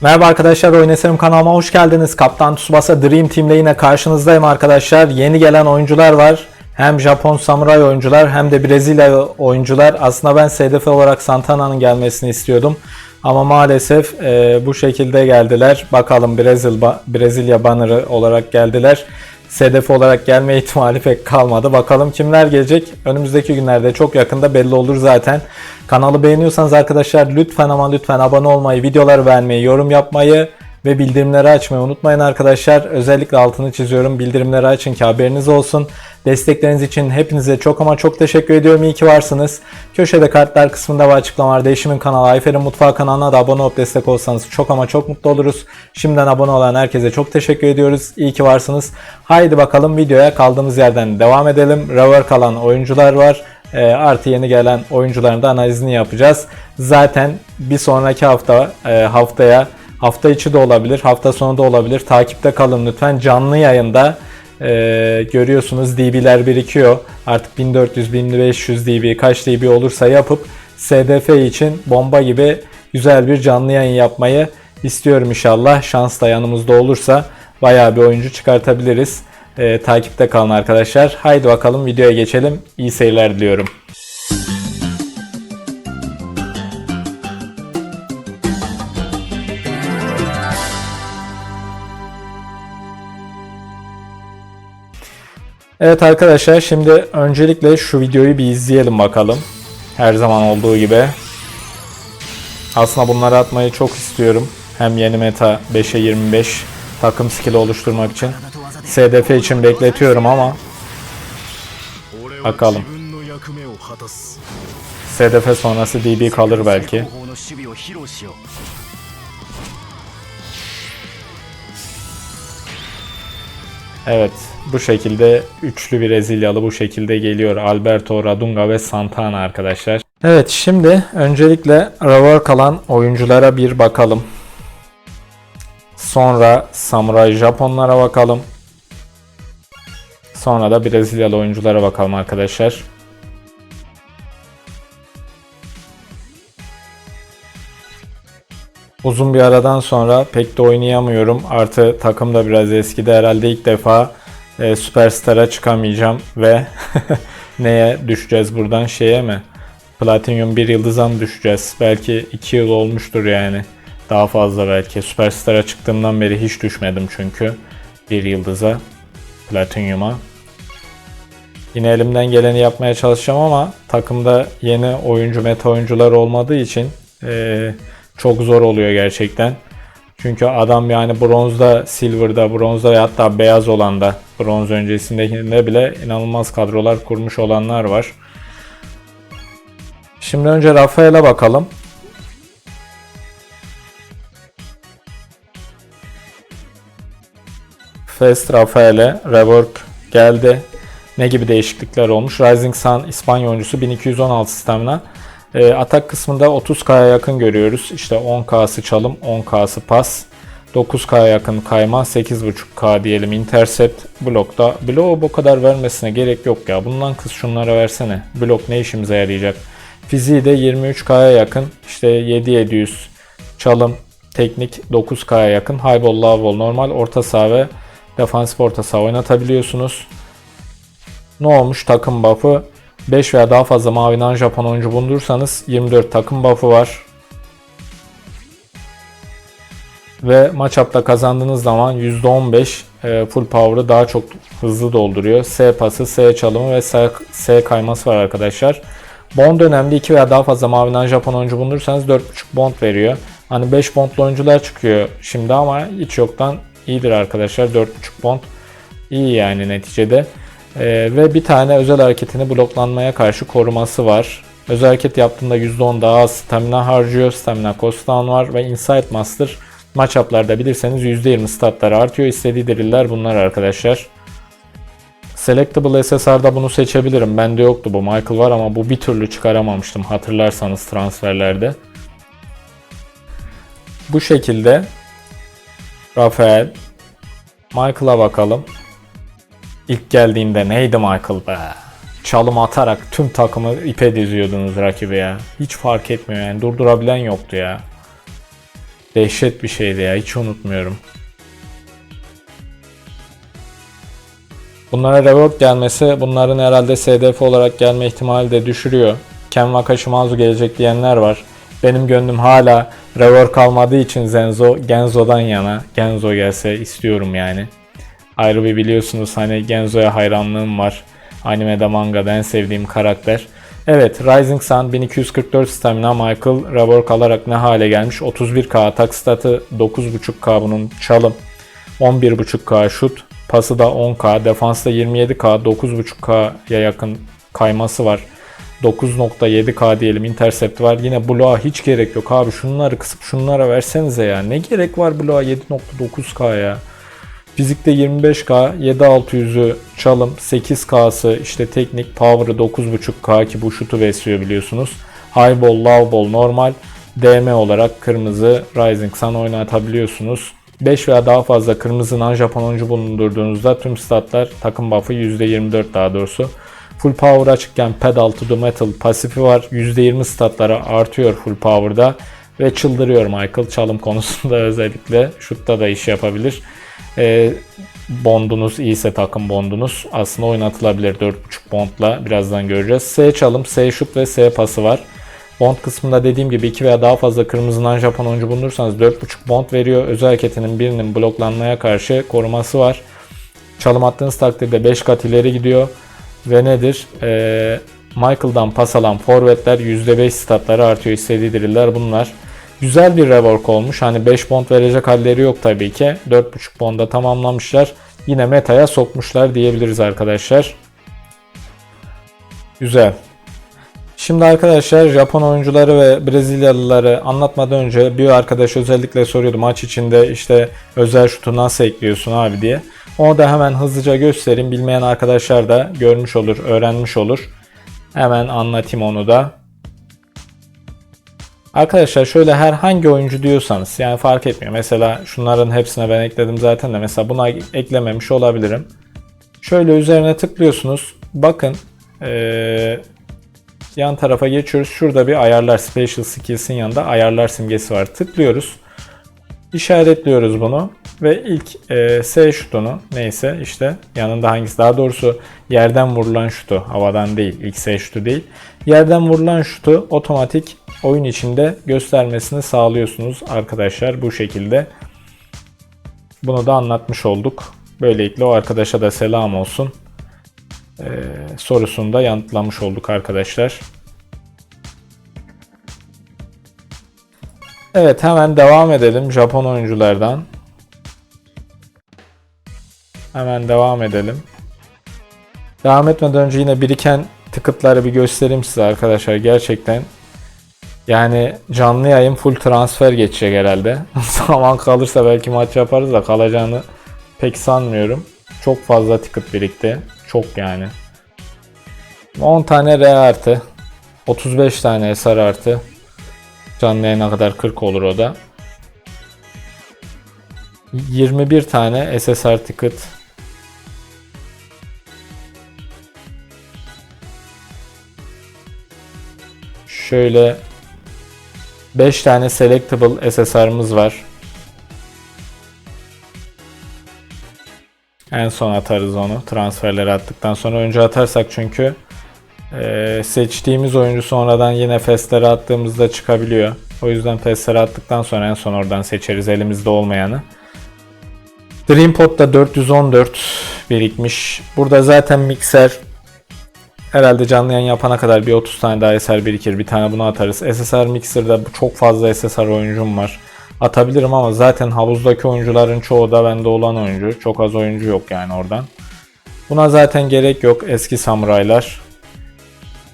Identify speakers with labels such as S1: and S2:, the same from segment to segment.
S1: Merhaba arkadaşlar Oyun Eserim kanalıma hoş geldiniz. Kaptan Tsubasa Dream Team'le yine karşınızdayım arkadaşlar. Yeni gelen oyuncular var. Hem Japon samuray oyuncular hem de Brezilya oyuncular. Aslında ben SDF olarak Santana'nın gelmesini istiyordum. Ama maalesef e, bu şekilde geldiler. Bakalım Brezil, Brezilya banner'ı olarak geldiler. SDF olarak gelme ihtimali pek kalmadı. Bakalım kimler gelecek? Önümüzdeki günlerde çok yakında belli olur zaten. Kanalı beğeniyorsanız arkadaşlar lütfen ama lütfen abone olmayı, videoları beğenmeyi, yorum yapmayı ve bildirimleri açmayı unutmayın arkadaşlar. Özellikle altını çiziyorum. Bildirimleri açın ki haberiniz olsun. Destekleriniz için hepinize çok ama çok teşekkür ediyorum. İyi ki varsınız. Köşede kartlar kısmında ve açıklamalarda eşimin kanalı Ayfer'in Mutfağı kanalına da abone olup destek olsanız çok ama çok mutlu oluruz. Şimdiden abone olan herkese çok teşekkür ediyoruz. İyi ki varsınız. Haydi bakalım videoya kaldığımız yerden devam edelim. Rever kalan oyuncular var. E, artı yeni gelen oyuncuların da analizini yapacağız. Zaten bir sonraki hafta e, haftaya hafta içi de olabilir, hafta sonu da olabilir. Takipte kalın lütfen. Canlı yayında e, görüyorsunuz DB'ler birikiyor. Artık 1400, 1500 DB kaç DB olursa yapıp SDF için bomba gibi güzel bir canlı yayın yapmayı istiyorum inşallah. Şans da yanımızda olursa bayağı bir oyuncu çıkartabiliriz. E, takipte kalın arkadaşlar. Haydi bakalım videoya geçelim. İyi seyirler diliyorum. Evet arkadaşlar şimdi öncelikle şu videoyu bir izleyelim bakalım. Her zaman olduğu gibi. Aslında bunları atmayı çok istiyorum. Hem yeni meta 5'e 25 takım skill oluşturmak için. SDF için bekletiyorum ama bakalım. SDF sonrası DB kalır belki. Evet bu şekilde üçlü Brezilyalı bu şekilde geliyor. Alberto Radunga ve Santana arkadaşlar. Evet şimdi öncelikle Ravor kalan oyunculara bir bakalım. Sonra Samurai Japonlara bakalım. Sonra da Brezilyalı oyunculara bakalım arkadaşlar. Uzun bir aradan sonra pek de oynayamıyorum. Artı takım da biraz eskidi. Herhalde ilk defa e, Superstar'a çıkamayacağım ve neye düşeceğiz buradan şeye mi? Platinum bir yıldıza mı düşeceğiz? Belki 2 yıl olmuştur yani. Daha fazla belki. Superstar'a çıktığımdan beri hiç düşmedim çünkü. Bir yıldıza. Platinum'a. Yine elimden geleni yapmaya çalışacağım ama takımda yeni oyuncu, meta oyuncular olmadığı için e, çok zor oluyor gerçekten. Çünkü adam yani bronzda, silver'da, bronzda ve hatta beyaz olan da bronz öncesindekinde bile inanılmaz kadrolar kurmuş olanlar var. Şimdi önce Rafael'e bakalım. Fast Rafael'e rework geldi. Ne gibi değişiklikler olmuş? Rising Sun İspanya oyuncusu 1216 stamina. E, atak kısmında 30K'ya yakın görüyoruz. İşte 10K'sı çalım, 10K'sı pas. 9K'ya yakın kayma, 8.5K diyelim intercept. Blokta, bloğu bu kadar vermesine gerek yok ya. Bundan kız şunlara versene. Blok ne işimize yarayacak? Fiziği de 23K'ya yakın. İşte 7700 çalım, teknik 9K'ya yakın. High ball, low ball, normal orta saha ve defansif orta saha oynatabiliyorsunuz. Ne olmuş takım buff'ı? 5 veya daha fazla mavi non Japon oyuncu bulundurursanız 24 takım buff'ı var. Ve matchup'ta kazandığınız zaman %15 e, full power'ı daha çok hızlı dolduruyor. S pası, S çalımı ve S, kayması var arkadaşlar. Bond önemli. 2 veya daha fazla mavi non Japon oyuncu bulundurursanız 4.5 bond veriyor. Hani 5 bondlu oyuncular çıkıyor şimdi ama hiç yoktan iyidir arkadaşlar. 4.5 bond iyi yani neticede. Ee, ve bir tane özel hareketini bloklanmaya karşı koruması var. Özel hareket yaptığında %10 daha az stamina harcıyor. Stamina cost var ve Insight Master matchup'larda bilirseniz %20 statları artıyor. İstediği driller bunlar arkadaşlar. Selectable SSR'da bunu seçebilirim. Bende yoktu bu. Michael var ama bu bir türlü çıkaramamıştım hatırlarsanız transferlerde. Bu şekilde Rafael Michael'a bakalım. İlk geldiğinde neydi Michael be? Çalım atarak tüm takımı ipe diziyordunuz rakibe ya. Hiç fark etmiyor yani durdurabilen yoktu ya. Dehşet bir şeydi ya hiç unutmuyorum. Bunlara rework gelmesi bunların herhalde SDF olarak gelme ihtimali de düşürüyor. Ken Wakashimazu gelecek diyenler var. Benim gönlüm hala rework almadığı için Zenzo Genzo'dan yana. Genzo gelse istiyorum yani. Ayrı bir biliyorsunuz hani Genzo'ya hayranlığım var. Animede mangada en sevdiğim karakter. Evet Rising Sun 1244 stamina Michael rework alarak ne hale gelmiş? 31k atak statı 9.5k bunun çalım. 11.5k şut. Pası da 10k. Defansta 27k 9.5k'ya yakın kayması var. 9.7k diyelim intercept var. Yine bloğa hiç gerek yok abi. Şunları kısıp şunlara versenize ya. Ne gerek var bloğa 7.9k ya. Fizikte 25k, 7600'ü çalım, 8k'sı işte teknik, power'ı 9.5k ki bu şutu besliyor biliyorsunuz. High ball, low ball normal. DM olarak kırmızı Rising Sun oynatabiliyorsunuz. 5 veya daha fazla kırmızı non-Japon oyuncu bulundurduğunuzda tüm statlar takım buff'ı %24 daha doğrusu. Full power açıkken pedal to the metal pasifi var. %20 statlara artıyor full power'da. Ve çıldırıyor Michael çalım konusunda özellikle. Şutta da iş yapabilir. Ee, bondunuz iyiyse takım bondunuz aslında oynatılabilir 4.5 bondla birazdan göreceğiz. S çalım, S şut ve S pası var. Bond kısmında dediğim gibi 2 veya daha fazla kırmızıdan Japon oyuncu bulunursanız 4.5 bond veriyor. Özel hareketinin birinin bloklanmaya karşı koruması var. Çalım attığınız takdirde 5 kat ileri gidiyor. Ve nedir? Ee, Michael'dan pas alan forvetler %5 statları artıyor. İstediği driller bunlar. Güzel bir rework olmuş. Hani 5 bond verecek halleri yok tabii ki. 4.5 bonda tamamlamışlar. Yine metaya sokmuşlar diyebiliriz arkadaşlar. Güzel. Şimdi arkadaşlar Japon oyuncuları ve Brezilyalıları anlatmadan önce bir arkadaş özellikle soruyordu maç içinde işte özel şutu nasıl ekliyorsun abi diye. Onu da hemen hızlıca göstereyim. Bilmeyen arkadaşlar da görmüş olur, öğrenmiş olur. Hemen anlatayım onu da. Arkadaşlar şöyle herhangi oyuncu diyorsanız yani fark etmiyor. Mesela şunların hepsine ben ekledim zaten de mesela buna eklememiş olabilirim. Şöyle üzerine tıklıyorsunuz. Bakın ee, yan tarafa geçiyoruz. Şurada bir ayarlar special skills'in yanında ayarlar simgesi var. Tıklıyoruz. İşaretliyoruz bunu ve ilk e, S şutunu neyse işte yanında hangisi daha doğrusu yerden vurulan şutu havadan değil ilk S şutu değil yerden vurulan şutu otomatik oyun içinde göstermesini sağlıyorsunuz arkadaşlar bu şekilde. Bunu da anlatmış olduk. Böylelikle o arkadaşa da selam olsun. Ee, sorusunu da yanıtlamış olduk arkadaşlar. Evet hemen devam edelim Japon oyunculardan. Hemen devam edelim. Devam etmeden önce yine biriken tıkıtları bir göstereyim size arkadaşlar. Gerçekten yani canlı yayın full transfer geçecek herhalde. Zaman kalırsa belki maç yaparız da kalacağını pek sanmıyorum. Çok fazla ticket birikti. Çok yani. 10 tane R artı. 35 tane SR artı. Canlı yayına kadar 40 olur o da. 21 tane SSR ticket. Şöyle 5 tane selectable SSR'ımız var. En son atarız onu transferleri attıktan sonra. Önce atarsak çünkü e, seçtiğimiz oyuncu sonradan yine festlere attığımızda çıkabiliyor. O yüzden festlere attıktan sonra en son oradan seçeriz elimizde olmayanı. Dreampod'da 414 birikmiş. Burada zaten mikser herhalde canlı yayın yapana kadar bir 30 tane daha SSR birikir. Bir tane bunu atarız. SSR Mixer'da çok fazla SSR oyuncum var. Atabilirim ama zaten havuzdaki oyuncuların çoğu da bende olan oyuncu. Çok az oyuncu yok yani oradan. Buna zaten gerek yok eski samuraylar.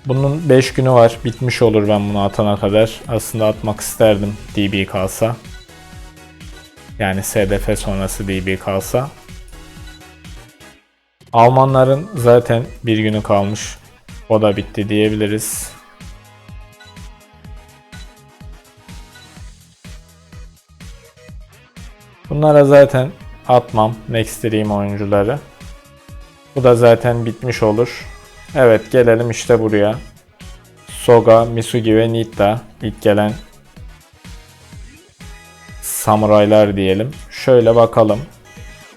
S1: Bunun 5 günü var. Bitmiş olur ben bunu atana kadar. Aslında atmak isterdim DB kalsa. Yani SDF sonrası DB kalsa. Almanların zaten bir günü kalmış. O da bitti diyebiliriz. Bunlara zaten atmam Next Dream oyuncuları. Bu da zaten bitmiş olur. Evet gelelim işte buraya. Soga, Misugi ve Nita ilk gelen samuraylar diyelim. Şöyle bakalım.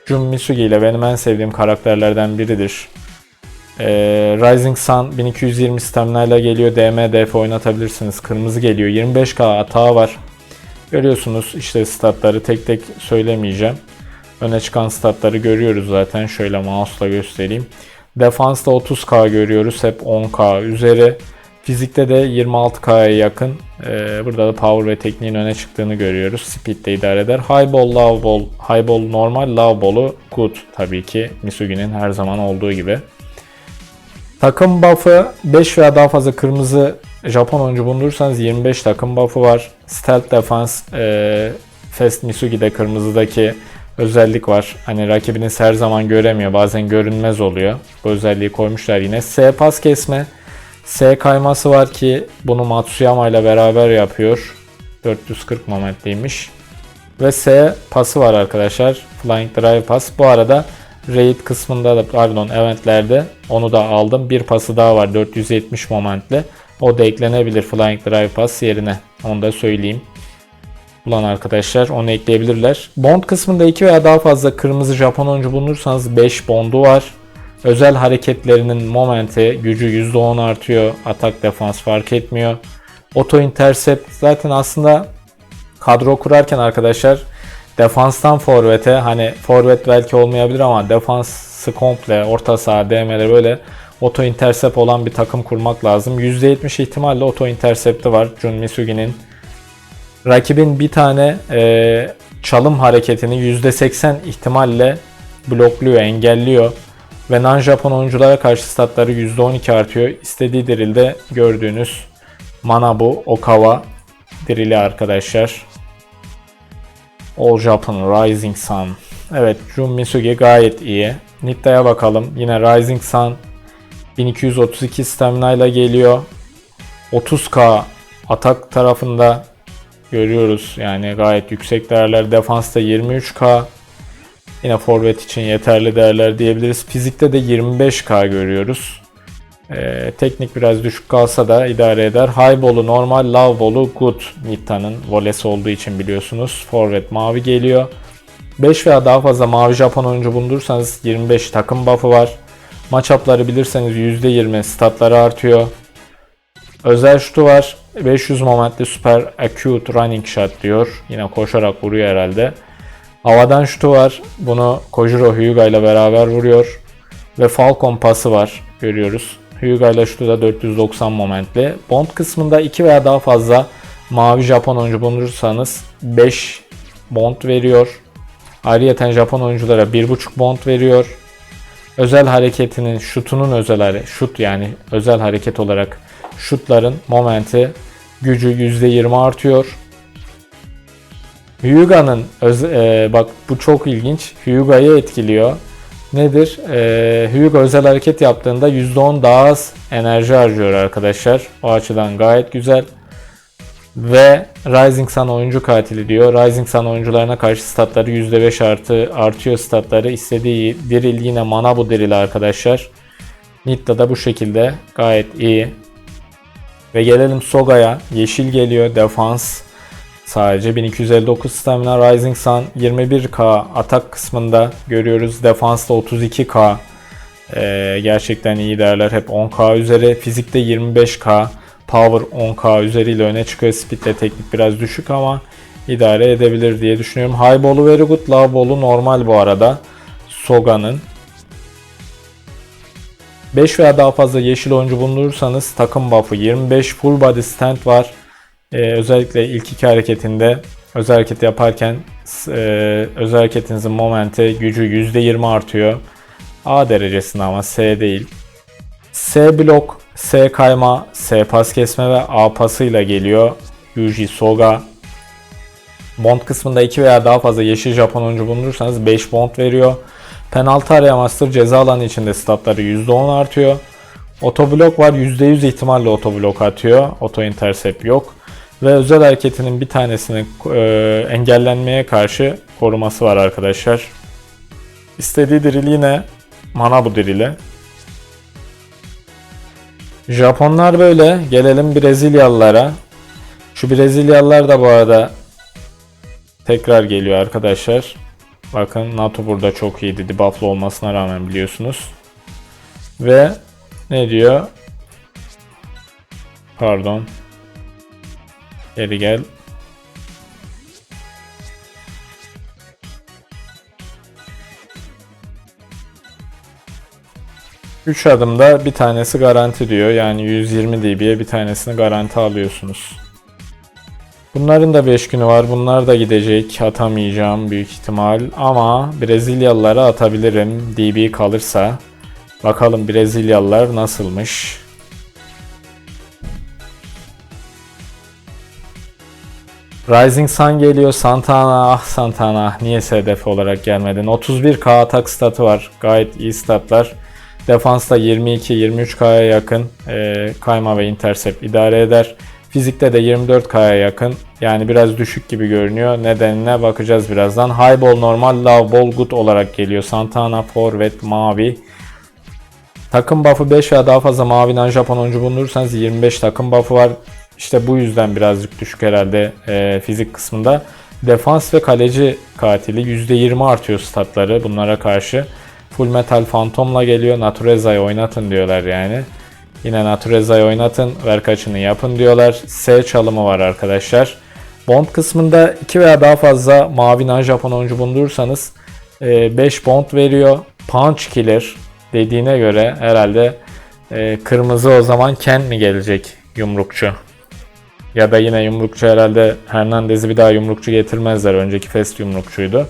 S1: Jun Misugi ile benim en sevdiğim karakterlerden biridir. Ee, Rising Sun 1220 stamina geliyor. DM, DF oynatabilirsiniz. Kırmızı geliyor. 25k atağı var. Görüyorsunuz işte statları tek tek söylemeyeceğim. Öne çıkan statları görüyoruz zaten. Şöyle mouse'la göstereyim. Defansta 30k görüyoruz. Hep 10k üzeri. Fizikte de 26k'ya yakın. Ee, burada da power ve tekniğin öne çıktığını görüyoruz. Speed de idare eder. High ball, low ball. High ball normal, low ball'u good tabii ki. Misugi'nin her zaman olduğu gibi. Takım buff'ı 5 veya daha fazla kırmızı Japon oyuncu bulundurursanız 25 takım buff'ı var. Stealth Defense, e, Fast Misugi'de kırmızıdaki özellik var. Hani rakibiniz her zaman göremiyor. Bazen görünmez oluyor. Bu özelliği koymuşlar yine. S pas kesme. S kayması var ki bunu Matsuyama ile beraber yapıyor. 440 momentliymiş. Ve S pası var arkadaşlar. Flying Drive Pass. Bu arada Raid kısmında da pardon eventlerde onu da aldım. Bir pası daha var 470 momentli. O da eklenebilir Flying Drive Pass yerine. Onu da söyleyeyim. Ulan arkadaşlar onu ekleyebilirler. Bond kısmında 2 veya daha fazla kırmızı Japon oyuncu bulunursanız 5 bondu var. Özel hareketlerinin momenti gücü %10 artıyor. Atak defans fark etmiyor. Auto intercept zaten aslında kadro kurarken arkadaşlar defanstan forvete hani forvet belki olmayabilir ama defansı komple orta saha DM'de böyle auto intercept olan bir takım kurmak lazım. %70 ihtimalle auto intercept'i var Jun Misugi'nin. Rakibin bir tane e, çalım hareketini %80 ihtimalle blokluyor, engelliyor. Ve non-Japon oyunculara karşı statları %12 artıyor. İstediği dirilde gördüğünüz Manabu Okawa dirili arkadaşlar. All Japan Rising Sun. Evet Jun Misugi gayet iyi. Nitta'ya bakalım. Yine Rising Sun 1232 stamina ile geliyor. 30k atak tarafında görüyoruz. Yani gayet yüksek değerler. Defansta 23k. Yine forvet için yeterli değerler diyebiliriz. Fizikte de 25k görüyoruz. Ee, teknik biraz düşük kalsa da idare eder. High ball'u normal, low ball'u good. Nitta'nın volesi olduğu için biliyorsunuz. Forvet mavi geliyor. 5 veya daha fazla mavi Japon oyuncu bulundursanız 25 takım buff'ı var. Matchup'ları bilirseniz %20 statları artıyor. Özel şutu var. 500 momentli super acute running shot diyor. Yine koşarak vuruyor herhalde. Havadan şutu var. Bunu Kojiro Hyuga ile beraber vuruyor. Ve Falcon pası var. Görüyoruz. Hyuga ile şutu da 490 momentli. Bond kısmında 2 veya daha fazla mavi Japon oyuncu bulundurursanız 5 bond veriyor. Ayrıyeten Japon oyunculara 1.5 bond veriyor. Özel hareketinin şutunun özel şut yani özel hareket olarak şutların momenti gücü %20 artıyor. Hyuga'nın e, bak bu çok ilginç. Hyuga'yı etkiliyor. Nedir? E, Hyuga özel hareket yaptığında %10 daha az enerji harcıyor arkadaşlar. O açıdan gayet güzel. Ve Rising Sun oyuncu katili diyor. Rising Sun oyuncularına karşı statları %5 artı artıyor statları. İstediği diril yine mana bu diril arkadaşlar. Nitta da bu şekilde gayet iyi. Ve gelelim Soga'ya. Yeşil geliyor. Defans sadece 1259 stamina. Rising Sun 21k atak kısmında görüyoruz. Defansta 32k. Ee, gerçekten iyi değerler. Hep 10k üzeri. Fizikte 25k. Power 10k üzeriyle öne çıkıyor. Speed'le teknik biraz düşük ama idare edebilir diye düşünüyorum. High ball'u very good. Low ball'u normal bu arada. Soga'nın. 5 veya daha fazla yeşil oyuncu bulundurursanız takım buff'ı 25 full body stand var. Ee, özellikle ilk iki hareketinde özel hareket yaparken e, özel hareketinizin momenti gücü %20 artıyor. A derecesinde ama S değil. S blok, S kayma, S pas kesme ve A pasıyla geliyor. Yuji Soga. Bond kısmında 2 veya daha fazla yeşil Japon oyuncu bulundurursanız 5 bond veriyor. Penaltı arayamazdır. Ceza alanı içinde statları %10 artıyor. Otoblok var. %100 ihtimalle otoblok atıyor. Auto intercept yok. Ve özel hareketinin bir tanesini e, engellenmeye karşı koruması var arkadaşlar. İstediği diril yine mana bu dirile. Japonlar böyle. Gelelim Brezilyalılara. Şu Brezilyalılar da bu arada tekrar geliyor arkadaşlar. Bakın NATO burada çok iyiydi. Debufflı olmasına rağmen biliyorsunuz. Ve ne diyor? Pardon. Geri gel. Üç adımda bir tanesi garanti diyor. Yani 120 dB'ye bir tanesini garanti alıyorsunuz. Bunların da 5 günü var. Bunlar da gidecek. Atamayacağım büyük ihtimal. Ama Brezilyalılara atabilirim. DB kalırsa. Bakalım Brezilyalılar nasılmış. Rising Sun geliyor. Santana ah Santana ah, niye hedef olarak gelmedin? 31k atak statı var. Gayet iyi statlar. Defansta 22-23k'ya yakın e, kayma ve intercept idare eder. Fizikte de 24k'ya yakın. Yani biraz düşük gibi görünüyor. Nedenine bakacağız birazdan. High ball normal, low ball good olarak geliyor. Santana forvet mavi. Takım buff'ı 5 veya daha fazla mavi Japon oyuncu bulundurursanız 25 takım buff'ı var. İşte bu yüzden birazcık düşük herhalde e, fizik kısmında. Defans ve kaleci katili %20 artıyor statları bunlara karşı. Full Metal Phantom'la geliyor. Natureza'yı oynatın diyorlar yani. Yine Natureza'yı oynatın. Ver kaçını yapın diyorlar. S çalımı var arkadaşlar. Bond kısmında 2 veya daha fazla mavi nan Japon oyuncu bulundurursanız 5 bond veriyor. Punch Killer dediğine göre herhalde e, kırmızı o zaman Ken mi gelecek yumrukçu? Ya da yine yumrukçu herhalde Hernandez'i bir daha yumrukçu getirmezler. Önceki Fest yumrukçuydu.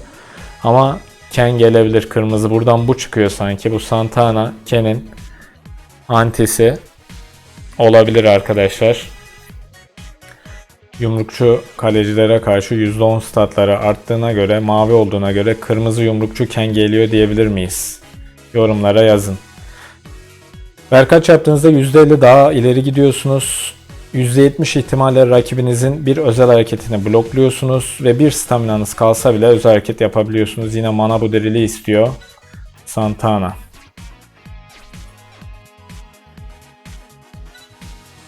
S1: Ama Ken gelebilir. Kırmızı buradan bu çıkıyor sanki. Bu Santana Ken'in antisi olabilir arkadaşlar. Yumrukçu kalecilere karşı %10 statları arttığına göre, mavi olduğuna göre kırmızı yumrukçu Ken geliyor diyebilir miyiz? Yorumlara yazın. Verkaç yaptığınızda %50 daha ileri gidiyorsunuz. %70 ihtimalle rakibinizin bir özel hareketini blokluyorsunuz ve bir staminanız kalsa bile özel hareket yapabiliyorsunuz. Yine mana bu dirili istiyor. Santana.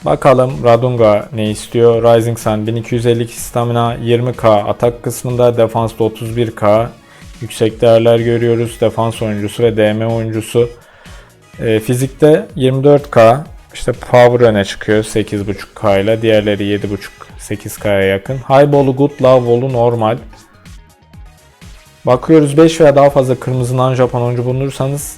S1: Bakalım Radunga ne istiyor? Rising Sun 1252 stamina 20k atak kısmında defansta 31k yüksek değerler görüyoruz. Defans oyuncusu ve DM oyuncusu. E, fizikte 24k işte power öne çıkıyor 8.5k ile diğerleri 7.5 8k'ya yakın. High ball'u good, low ball'u normal. Bakıyoruz 5 veya daha fazla kırmızı non Japon oyuncu bulunursanız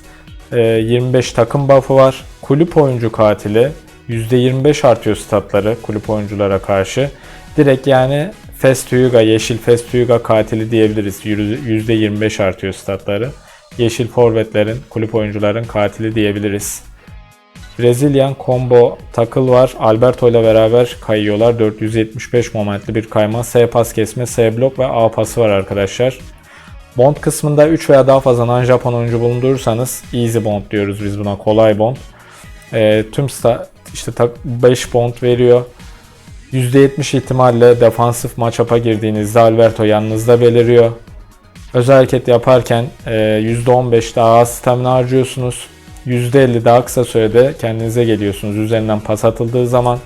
S1: 25 takım buff'ı var. Kulüp oyuncu katili %25 artıyor statları kulüp oyunculara karşı. Direkt yani Fast Hyuga, yeşil Fast Hyuga katili diyebiliriz. %25 artıyor statları. Yeşil forvetlerin, kulüp oyuncuların katili diyebiliriz. Brezilyan combo takıl var. Alberto ile beraber kayıyorlar. 475 momentli bir kayma. S pas kesme, S blok ve A pası var arkadaşlar. Bond kısmında 3 veya daha fazla non Japon oyuncu bulundurursanız easy bond diyoruz biz buna. Kolay bond. E, tüm işte 5 bond veriyor. %70 ihtimalle defansif matchup'a girdiğinizde Alberto yanınızda beliriyor. Özel hareket yaparken e, %15 daha az stamina harcıyorsunuz. %50 daha kısa sürede kendinize geliyorsunuz üzerinden pas atıldığı zaman.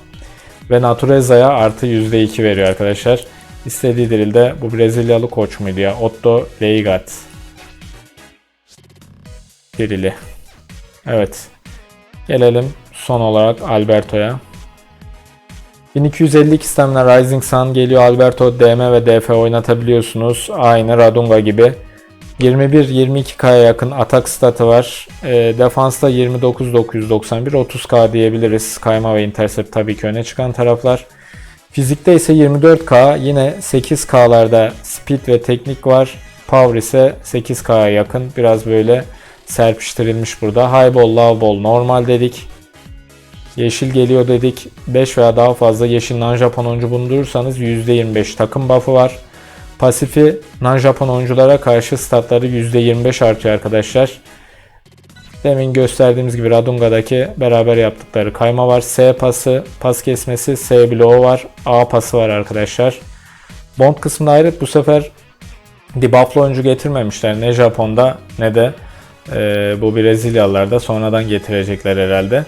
S1: Ve Natureza'ya artı %2 veriyor arkadaşlar. İstediği dirilde bu Brezilyalı koç muydu ya? Otto Leigat. Dirili. Evet. Gelelim son olarak Alberto'ya. 1252 stamina Rising Sun geliyor. Alberto DM ve DF oynatabiliyorsunuz. Aynı Radunga gibi. 21-22K'ya yakın atak statı var. E, defansta 29-991 30K diyebiliriz. Kayma ve intercept tabii ki öne çıkan taraflar. Fizikte ise 24K yine 8K'larda speed ve teknik var. Power ise 8K'ya yakın. Biraz böyle serpiştirilmiş burada. High ball, low ball normal dedik. Yeşil geliyor dedik. 5 veya daha fazla yeşil non-Japon oyuncu bulundurursanız %25 takım buff'ı var. Pasifi non-Japon oyunculara karşı statları %25 artıyor arkadaşlar. Demin gösterdiğimiz gibi Radunga'daki beraber yaptıkları kayma var. S pası, pas kesmesi, S bloğu var. A pası var arkadaşlar. Bond kısmında ayrıt bu sefer debufflı oyuncu getirmemişler. Ne Japon'da ne de e, bu Brezilyalılarda sonradan getirecekler herhalde.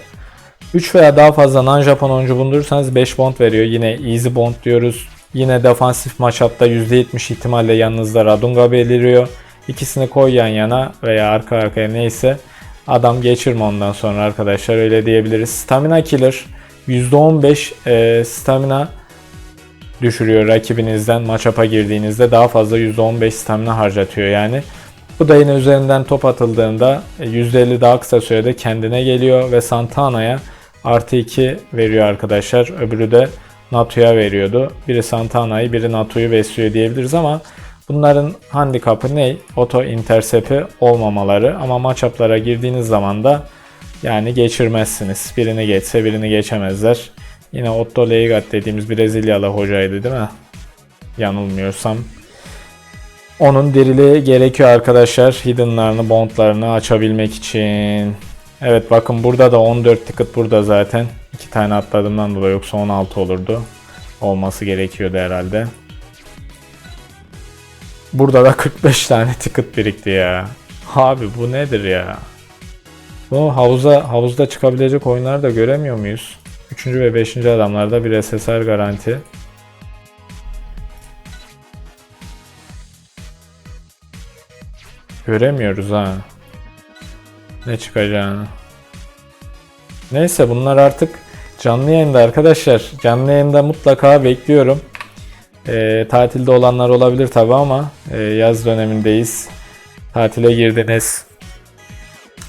S1: 3 veya daha fazla non-Japon oyuncu bulundurursanız 5 bond veriyor. Yine easy bond diyoruz. Yine defansif matchup'ta %70 ihtimalle yanınızda Radunga beliriyor. İkisini koy yan yana veya arka arkaya neyse adam geçirme ondan sonra arkadaşlar öyle diyebiliriz. Stamina killer %15 e, stamina düşürüyor rakibinizden matchup'a girdiğinizde daha fazla %15 stamina harcatıyor yani. Bu da yine üzerinden top atıldığında e, %50 daha kısa sürede kendine geliyor ve Santana'ya artı 2 veriyor arkadaşlar. Öbürü de Natu'ya veriyordu. Biri Santana'yı biri Natu'yu besliyor diyebiliriz ama bunların handikapı ne? Auto intercep'i olmamaları ama matchup'lara girdiğiniz zaman da yani geçirmezsiniz. Birini geçse birini geçemezler. Yine Otto Leigat dediğimiz Brezilyalı hocaydı değil mi? Yanılmıyorsam. Onun diriliği gerekiyor arkadaşlar. Hidden'larını, bondlarını açabilmek için. Evet bakın burada da 14 ticket burada zaten. 2 tane atladığımdan dolayı yoksa 16 olurdu. Olması gerekiyordu herhalde. Burada da 45 tane ticket birikti ya. Abi bu nedir ya? Bu havuza havuzda çıkabilecek oyunları da göremiyor muyuz? 3. ve 5. adamlarda bir SSR garanti. Göremiyoruz ha. Ne çıkacağını. Neyse bunlar artık canlı yayında arkadaşlar. Canlı yayında mutlaka bekliyorum. Ee, tatilde olanlar olabilir tabi ama e, yaz dönemindeyiz. Tatile girdiniz.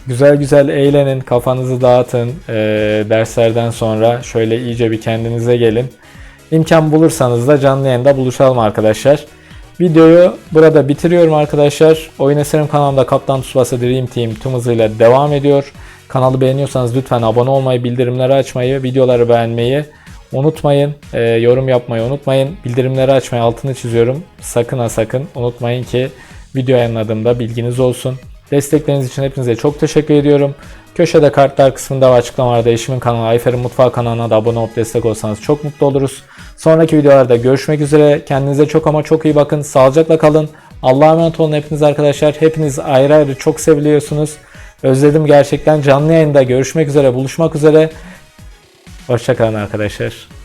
S1: Güzel güzel eğlenin, kafanızı dağıtın. Ee, derslerden sonra şöyle iyice bir kendinize gelin. İmkan bulursanız da canlı yayında buluşalım arkadaşlar. Videoyu burada bitiriyorum arkadaşlar. Oyun Eserim kanalımda Kaptan Tsubasa Dream Team tüm hızıyla devam ediyor. Kanalı beğeniyorsanız lütfen abone olmayı, bildirimleri açmayı, videoları beğenmeyi unutmayın. Ee, yorum yapmayı unutmayın. Bildirimleri açmayı altını çiziyorum. Sakın ha sakın unutmayın ki video yayınladığımda bilginiz olsun. Destekleriniz için hepinize çok teşekkür ediyorum. Köşede kartlar kısmında ve açıklamalarda eşimin kanalı Ayfer'in Mutfağı kanalına da abone olup destek olsanız çok mutlu oluruz. Sonraki videolarda görüşmek üzere. Kendinize çok ama çok iyi bakın. Sağlıcakla kalın. Allah'a emanet olun hepiniz arkadaşlar. Hepiniz ayrı ayrı çok seviliyorsunuz. Özledim gerçekten. Canlı yayında görüşmek üzere, buluşmak üzere. Hoşçakalın arkadaşlar.